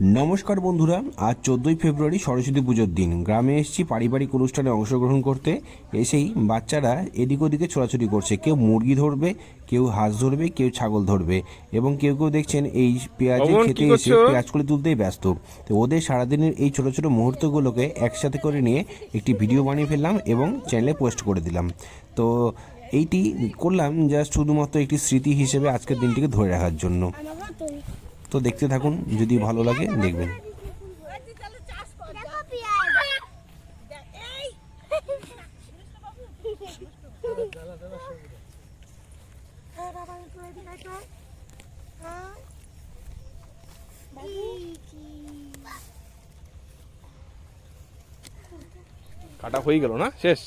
নমস্কার বন্ধুরা আজ চোদ্দোই ফেব্রুয়ারি সরস্বতী পুজোর দিন। গ্রামে এসেছি পারিবারিক অনুষ্ঠানে অংশগ্রহণ করতে। এসেই বাচ্চারা এদিক ওদিকে ছোড়াছুড়ি করছে। কেউ মুরগি ধরবে কেউ হাঁস ধরবে কেউ ছাগল ধরবে এবং কেউ কেউ দেখছেন এই পেঁয়াজ অমন, খেতে এসে? পেঁয়াজ করে তুলতেই ব্যস্ত। তো ওদের সারাদিনের এই ছোট ছোট মুহূর্তগুলোকে একসাথে করে নিয়ে একটি ভিডিও বানিয়ে ফেললাম এবং চ্যানেলে পোস্ট করে দিলাম। তো এইটি করলাম জাস্ট শুধুমাত্র একটি স্মৃতি হিসেবে আজকের দিনটিকে ধরে রাখার জন্য। তো দেখতে থাকুন যদি ভালো লাগে দেখবেন। কাটা হয়ে গেল না? শেষ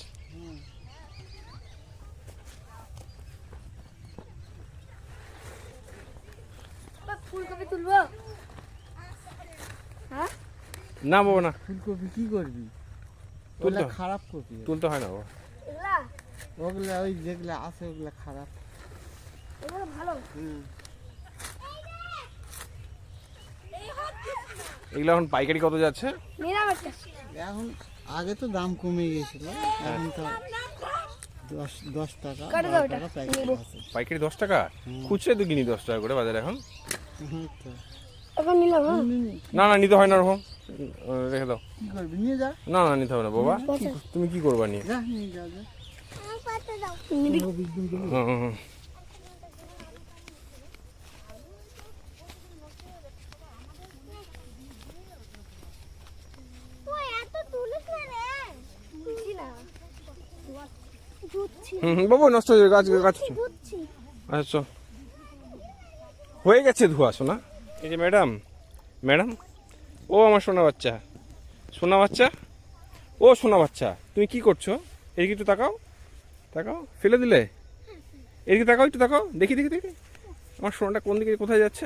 ফুলকপি তুলবো? হ্যাঁ? না বাবা না। ফুলকপি কি করবি? তুলতে খারাপ কপি। তুলতে হয় না বাবা। এগুলা? ওগুলা ওই যেগুলা আছে ওগুলা খারাপ। এগুলো ভালো। এগুলো এখন পাইকারি কত যাচ্ছে? এখন আগে তো দাম কমে গিয়েছিল এখন তো দশ দশ টাকা পাইকারি দশ টাকা? খুচরে তো কিনি দশ টাকা করে বাজারে এখন। হ্যাঁ নি, নি, না না নিতে হয় না ওরকম রেখে দাও। কি করবি নিয়ে যা। না না নিতে হবে না বাবা। তুমি কি করবা নিয়ে? বাবু নষ্ট হয়ে যাবে, গাছ গাছ আচ্ছা। হয়ে গেছে ধোয়া শোনা এই যে ম্যাডাম ম্যাডাম, ও আমার সোনা বাচ্চা। সোনা বাচ্চা? ও সোনা বাচ্চা, তুমি কি করছ? এদিকে একটু তাকাও তাকাও, ফেলে দিলে? এদিকে তাকাও, একটু তাকাও, দেখি দেখি দেখি। আমার সোনাটা কোন দিকে, কোথায় যাচ্ছে?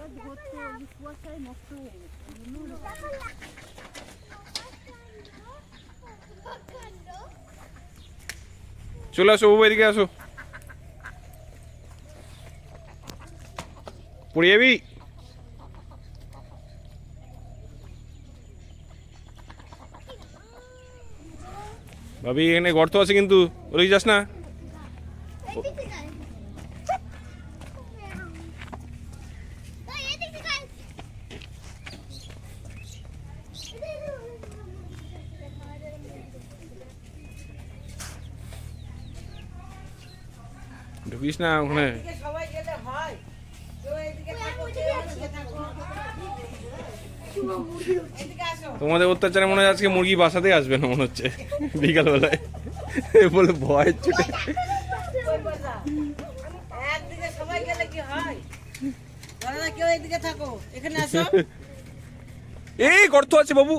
দেখো কেমন গন্ধ চলে আসো, বাবু এদিকে আসো। পড়ে যাবি ভাবি, এখানে গর্ত আছে কিন্তু, ওদিকে যাস না। ঢুকিস না ওখানে। তোমাদের অত্যাচারে মনে হয় আজকে মুরগি বাসাতে আসবে না মনে হচ্ছে। বিকালবেলায়। বলে ভয় ছুটে এই গর্ত আছে বাবু।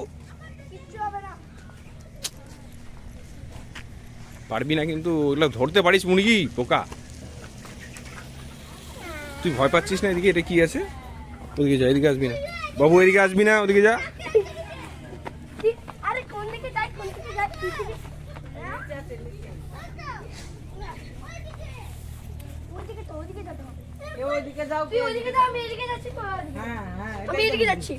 পারবি না কিন্তু ওগুলো ধরতে পারিস মুরগি পোকা। তুই ভয় পাচ্ছিস না এদিকে? এটা কি আছে? ওদিকে যা এদিকে আসবি না। বাবু এদিকে আসবি না ওদিকে যা। কি- আরে কোন দিকে যাই কোন দিকে যাই? তুই দিকে ওইদিকে তো ওইদিকে যেতে হবে কেউ ওইদিকে যাও তুই ওইদিকে যাও আমি এদিকে যাচ্ছি তো হ্যাঁ হ্যাঁ আমি এদিকে যাচ্ছি।